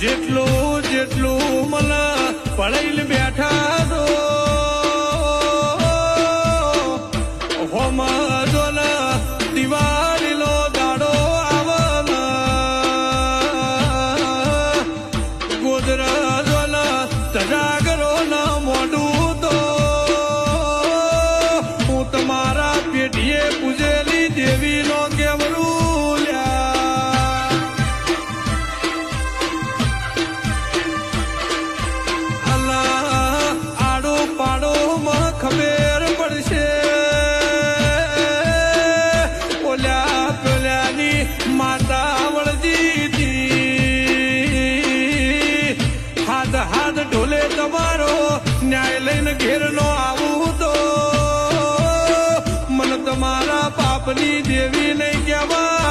જેટલું જેટલું મને પડાઈને બેઠા દો. હોમાં દિવાળીનો દાડો આવના. સજાગ હાથ ઢોલે તમારો, ન્યાય લઈને ઘેર નો આવું તો. મને તમારા પાપની દેવી નહીં કહેવા.